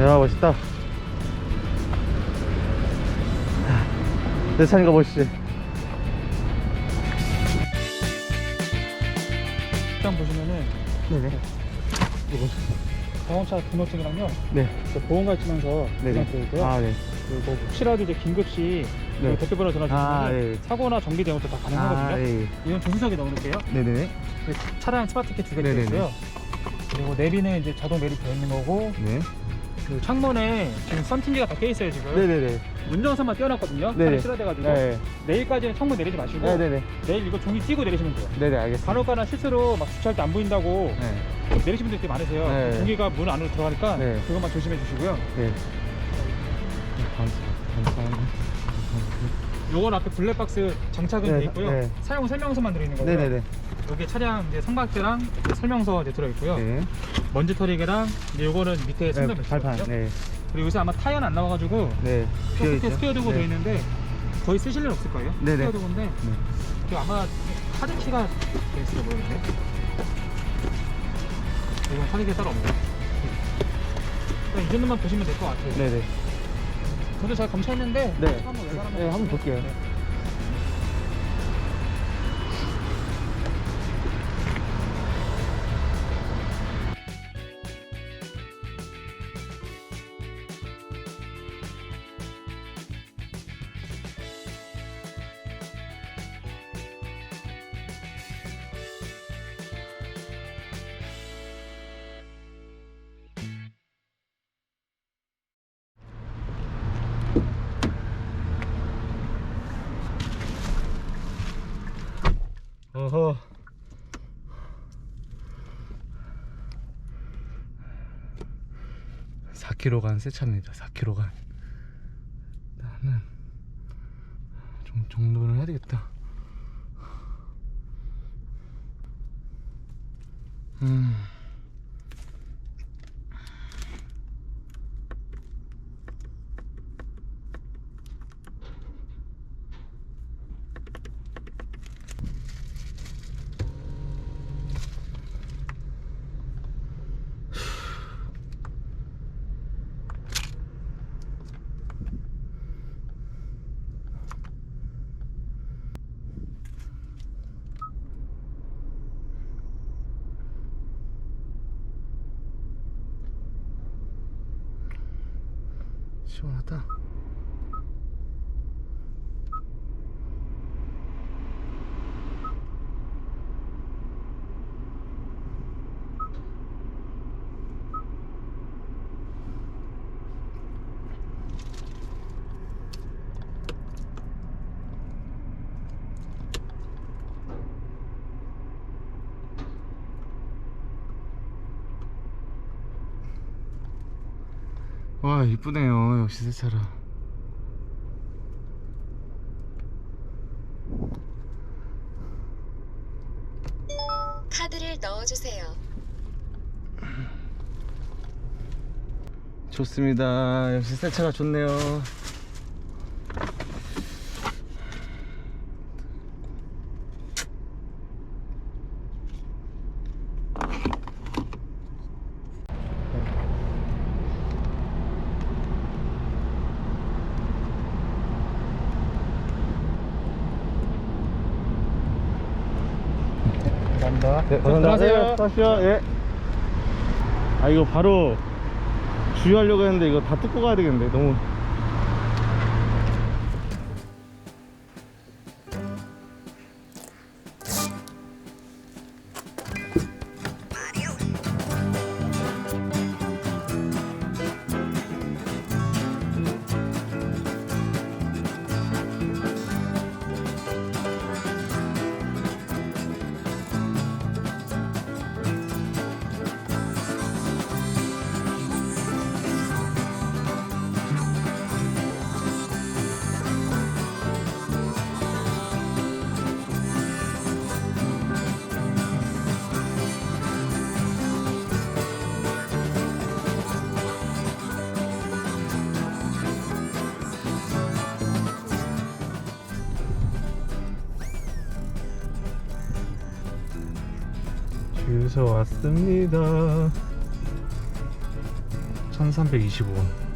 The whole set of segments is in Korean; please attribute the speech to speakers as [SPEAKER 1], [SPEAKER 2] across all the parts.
[SPEAKER 1] 야 멋있다 내 차니까 멋있지?
[SPEAKER 2] 일단 보시면은
[SPEAKER 1] 네네.
[SPEAKER 2] 자동차 등록증이랑요.
[SPEAKER 1] 네.
[SPEAKER 2] 그 보험가 치면서
[SPEAKER 1] 네네.
[SPEAKER 2] 들어있고요.
[SPEAKER 1] 아 네.
[SPEAKER 2] 그리고 혹시라도 이제 긴급시
[SPEAKER 1] 네.
[SPEAKER 2] 그 대표번호 전화 주시면
[SPEAKER 1] 아, 네.
[SPEAKER 2] 사고나 정비 대응도 다 가능하거든요.
[SPEAKER 1] 아, 예.
[SPEAKER 2] 이건 조수석에 넣어놓을게요.
[SPEAKER 1] 네네네
[SPEAKER 2] 그 차량 스마트 티켓 두개. 들어있고요. 그리고 내비는 이제 자동 매립 되어 있는 거고
[SPEAKER 1] 네
[SPEAKER 2] 그 창문에 지금 선팅지가 다껴 있어요 지금
[SPEAKER 1] 네네네
[SPEAKER 2] 운전선만 띄워놨거든요
[SPEAKER 1] 네네.
[SPEAKER 2] 차를 실어돼가지고
[SPEAKER 1] 네
[SPEAKER 2] 내일까지는 창문 내리지 마시고
[SPEAKER 1] 네네네
[SPEAKER 2] 내일 이거 종이 띄고 내리시면 돼요
[SPEAKER 1] 네네 알겠습니다
[SPEAKER 2] 간혹가나 실수로 막 주차할 때 안 보인다고
[SPEAKER 1] 네
[SPEAKER 2] 내리시는 분들 꽤 많으세요
[SPEAKER 1] 네.
[SPEAKER 2] 종이가 문 안으로 들어가니까
[SPEAKER 1] 네.
[SPEAKER 2] 그것만 조심해 주시고요
[SPEAKER 1] 네. 감사합니다.
[SPEAKER 2] 요건 앞에 블랙박스 장착은
[SPEAKER 1] 네,
[SPEAKER 2] 돼 있고요
[SPEAKER 1] 네.
[SPEAKER 2] 사용 설명서만 들어 있는 거고요
[SPEAKER 1] 네네네.
[SPEAKER 2] 여기 차량 이제 성박대랑 이제 설명서 이제 들어있고요
[SPEAKER 1] 네.
[SPEAKER 2] 먼지 털이개랑 이제 요거는 밑에 손잡이
[SPEAKER 1] 네, 발판.
[SPEAKER 2] 있거든요
[SPEAKER 1] 네.
[SPEAKER 2] 그리고 요새 아마 타이어는 안 나와가지고
[SPEAKER 1] 네.
[SPEAKER 2] 소프트 스퀘어드고
[SPEAKER 1] 네.
[SPEAKER 2] 돼 있는데 거의 쓰실 일 없을 거예요
[SPEAKER 1] 네네.
[SPEAKER 2] 스퀘어드고인데
[SPEAKER 1] 네.
[SPEAKER 2] 그 아마 카드키가 돼 있을 모르겠네 이건 카드키가 따로 없네요 그냥 이 정도만 보시면 될 것 같아요
[SPEAKER 1] 네네.
[SPEAKER 2] 저도 잘 검사했는데
[SPEAKER 1] 네.
[SPEAKER 2] 한번
[SPEAKER 1] 네, 한번 볼게요.
[SPEAKER 2] 네.
[SPEAKER 1] 어허. (4 k g 간새 차입니다) (4 k g 간. 나는 좀 정도는 해야 되겠다. 음 시원하다 와 이쁘네요. 역시 새 차라.
[SPEAKER 3] 카드를 넣어주세요.
[SPEAKER 1] 좋습니다. 역시 새 차가 좋네요
[SPEAKER 2] 감사합니다
[SPEAKER 1] 네,
[SPEAKER 2] 들어가세요
[SPEAKER 1] 가시죠. 예. 아 이거 바로 주유하려고 했는데 이거 다 뜯고 가야 되겠는데 너무.
[SPEAKER 4] 여기서 왔습니다 1325원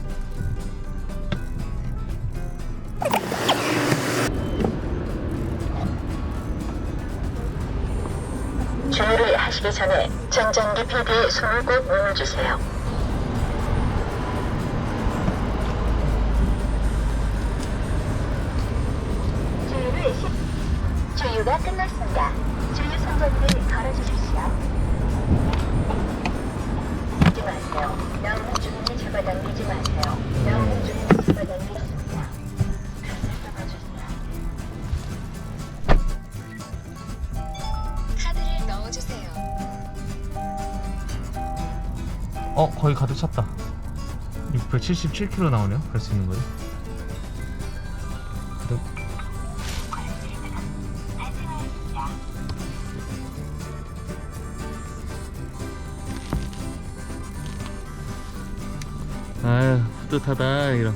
[SPEAKER 3] 주유를 하시기 전에 전장기 패드에 손을 꼭 눌러주세요. 주유를 시... 주유가 끝났습니다. 주유 선전기를 걸어주십시오.
[SPEAKER 4] 거의 가득 찼다. 677km 나오네요. 갈 수 있는 거예요 가득 아유 뿌듯하다 이런